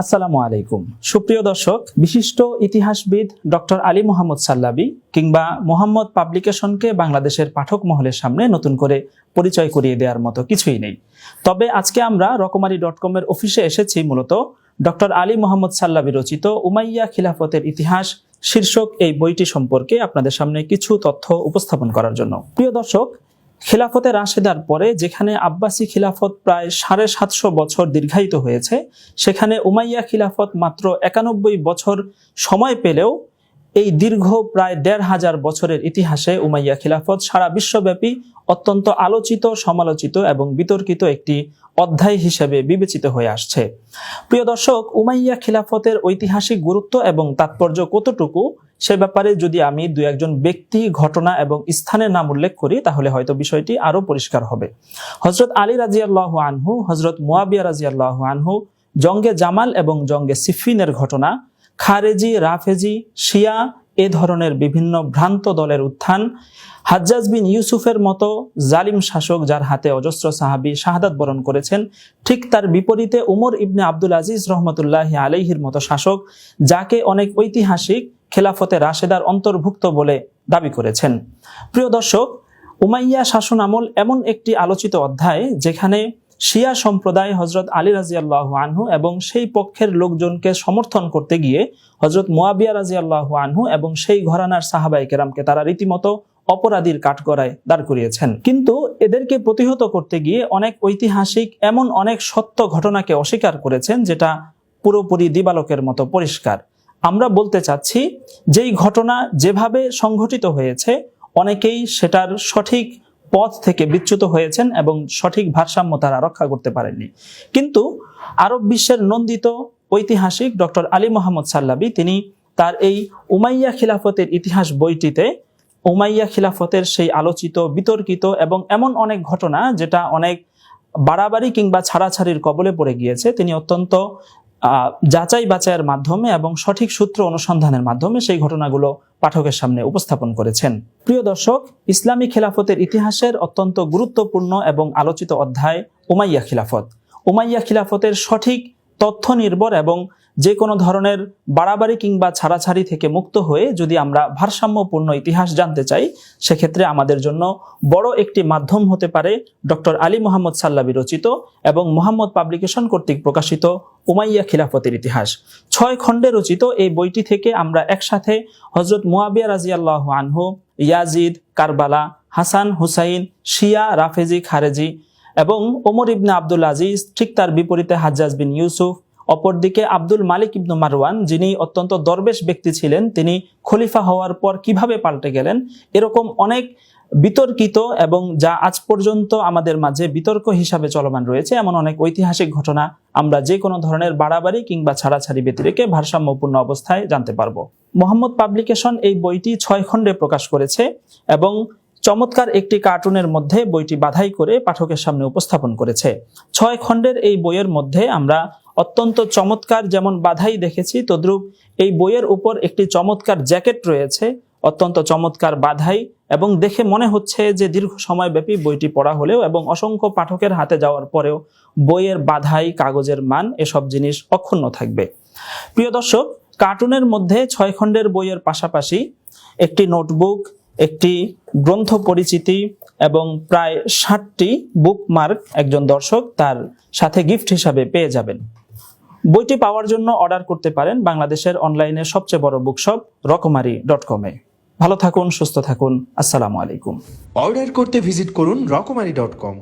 আসসালামু আলাইকুম। সুপ্রিয় দর্শক, বিশিষ্ট ইতিহাসবিদ ডক্টর আলী মোহাম্মদ সাল্লাবি কিংবা মোহাম্মদ পাবলিকেশনকে বাংলাদেশের পাঠক মহলের সামনে নতুন করে পরিচয় করিয়ে দেওয়ার মতো কিছুই নেই। তবে আজকে আমরা রকমারি ডট কমের অফিসে এসেছি মূলত ডক্টর আলী মোহাম্মদ সাল্লাবি রচিত উমাইয়া খিলাফতের ইতিহাস শীর্ষক এই বইটি সম্পর্কে আপনাদের সামনে কিছু তথ্য উপস্থাপন করার জন্য। প্রিয় দর্শক খিলাফতে রাশেদার পরে যেখানে আব্বাসী খিলাফত প্রায় সাড়ে সাতশো বছর দীর্ঘায়িত হয়েছে, সেখানে উমাইয়া খিলাফত মাত্র একানব্বই বছর সময় পেলেও এই দীর্ঘ প্রায় দেড় হাজার বছরের ইতিহাসে উমাইয়া খিলাফত সারা বিশ্বব্যাপী অত্যন্ত আলোচিত, সমালোচিত এবং বিতর্কিত একটি অধ্যায় হিসেবে বিবেচিত হয়ে আসছে। প্রিয় দর্শক, উমাইয়া খিলাফতের ঐতিহাসিক গুরুত্ব এবং তাৎপর্য কতটুকু সে ব্যাপারে যদি আমি দু একজন ব্যক্তি, ঘটনা এবং স্থানের নাম উল্লেখ করি, তাহলে হয়তো বিষয়টি আরও পরিষ্কার হবে। হজরত আলী রাজিয়াল্লাহ আনহু হজরত মুয়াবিয়া রাজিয়াল্লাহ আনহু, জঙ্গে জামাল এবং জঙ্গে সিফিনের ঘটনা, খারেজি, রাফেজি, শিয়া, এ ধরনের বিভিন্ন ভ্রান্ত দলের উত্থান, হাজ্জাজ বিন ইউসুফের মতো জালিম শাসক যার হাতে অজস্র সাহাবি শাহাদাত বরণ করেছেন, ঠিক তার বিপরীতে উমর ইবনে আব্দুল আজিজ রহমতুল্লাহ আলাইহির মতো শাসক, যাকে অনেক ঐতিহাসিক খেলাফতে রাশেদার অন্তর্ভুক্ত বলে দাবি করেছেন। প্রিয় দর্শক, উমাইয়া শাসন আমল এমন একটি আলোচিত অধ্যায় যেখানে শিয়া সম্প্রদায় হজরত আলী রাজিয়াল্লাহ আনহু এবং সেই পক্ষের লোকজনকে সমর্থন করতে গিয়ে হজরত মোয়াবিয়া রাজিয়াল্লাহ আনহু এবং সেই ঘরানার সাহাবাই কেরামকে তারা রীতিমতো অপরাধীর কাঠগড়ায় দাঁড় করিয়েছেন। কিন্তু এদেরকে প্রতিহত করতে গিয়ে অনেক ঐতিহাসিক, এমন অনেক সত্য ঘটনাকে অস্বীকার করেছেন যেটা পুরোপুরি দিবালকের মতো পরিষ্কার। আমরা বলতে চাচ্ছি, যেই ঘটনা যেভাবে সংঘটিত হয়েছে, অনেকেই সেটার সঠিক পথ থেকে বিচ্যুত হয়েছেন এবং সঠিক ভারসাম্য তারা রক্ষা করতে পারেননি। কিন্তু আরব বিশ্বের নন্দিত ঐতিহাসিক ডক্টর আলী মোহাম্মদ সাল্লাবি, তিনি তার এই উমাইয়া খিলাফতের ইতিহাস বইটিতে উমাইয়া খিলাফতের সেই আলোচিত, বিতর্কিত এবং এমন অনেক ঘটনা যেটা অনেক বাড়াবাড়ি কিংবা ছাড়াছাড়ির কবলে পড়ে গিয়েছে। তিনি অত্যন্ত যাচাই বাছাইয়ের মাধ্যমে এবং সঠিক সূত্র অনুসন্ধানের মাধ্যমে সেই ঘটনাগুলো পাঠকের সামনে উপস্থাপন করেছেন। প্রিয় দর্শক, ইসলামী খেলাফতের ইতিহাসের অত্যন্ত গুরুত্বপূর্ণ এবং আলোচিত অধ্যায় উমাইয়া খিলাফত। উমাইয়া খিলাফতের সঠিক তথ্য নির্ভর এবং যে কোনো ধরনের বাড়াবাড়ি কিংবা ছাড়াছাড়ি থেকে মুক্ত হয়ে যদি আমরা ভারসাম্যপূর্ণ ইতিহাস জানতে চাই, সেক্ষেত্রে আমাদের জন্য বড় একটি মাধ্যম হতে পারে ডক্টর আলী মোহাম্মদ সাল্লাবি রচিত এবং মোহাম্মদ পাবলিকেশন কর্তৃক প্রকাশিত উমাইয়া খিলাফতের ইতিহাস। ছয় খণ্ডে রচিত এই বইটি থেকে আমরা একসাথে হজরত মুয়াবিয়া রাজিয়াল্লাহ আনহু, Yazid, Karbala, Hasan, Hussain, Shia, রাফেজি, খারেজি এবং ওমর ইবনে আব্দুল আজিজ ঠিক তার বিপরীতে হাজ্জাজ বিন ইউসুফ, অপরদিকে আব্দুল মালিক ইবনু মারওয়ান, যিনি অত্যন্ত দরবেশ ব্যক্তি ছিলেন, তিনি খলিফা হওয়ার পর কীভাবে পাল্টে গেলেন, এরকম অনেক বিতর্কিত এবং যা আজ পর্যন্ত আমাদের মাঝে বিতর্ক হিসাবে চলমান রয়েছে, এমন অনেক ঐতিহাসিক ঘটনা আমরা যে কোনো ধরনের বাড়াবাড়ি কিংবা ছাড়াছাড়ি ব্যতিরেকে ভারসাম্যপূর্ণ অবস্থায় জানতে পারব। মোহাম্মদ পাবলিকেশন এই বইটি ছয় খণ্ডে প্রকাশ করেছে এবং চমৎকার একটি কার্টুনের মধ্যে বইটি বাধাই করে পাঠকের সামনে উপস্থাপন করেছে। ছয় খণ্ডের এই বইয়ের মধ্যে আমরা অত্যন্ত চমৎকার যেমন বাধাই দেখেছি, তদ্রূপ এই বইয়ের উপর একটি চমৎকার জ্যাকেট রয়েছে, অত্যন্ত চমৎকার বাধাই এবং দেখে মনে হচ্ছে যে দীর্ঘ সময়ব্যাপী বইটি পড়া হলেও এবং অসংখ্য পাঠকের হাতে যাওয়ার পরেও বইয়ের বাধাই, কাগজের মান এসব জিনিস অক্ষুণ্ণ থাকবে। প্রিয় দর্শক, কার্টুনের মধ্যে ছয় খণ্ডের বইয়ের পাশাপাশি একটি নোটবুক একটি গ্রন্থ পরিচিতি এবং প্রায় ষাটটি বুকমার্ক একজন দর্শক তার সাথে গিফট হিসাবে পেয়ে যাবেন। বইটি পাওয়ার জন্য অর্ডার করতে পারেন বাংলাদেশের অনলাইনে সবচেয়ে বড় বুকশপ রকমারি ডট কমে ভালো থাকুন, সুস্থ থাকুন, আসসালামু আলাইকুম। অর্ডার করতে ভিজিট করুন রকমারি ডট কম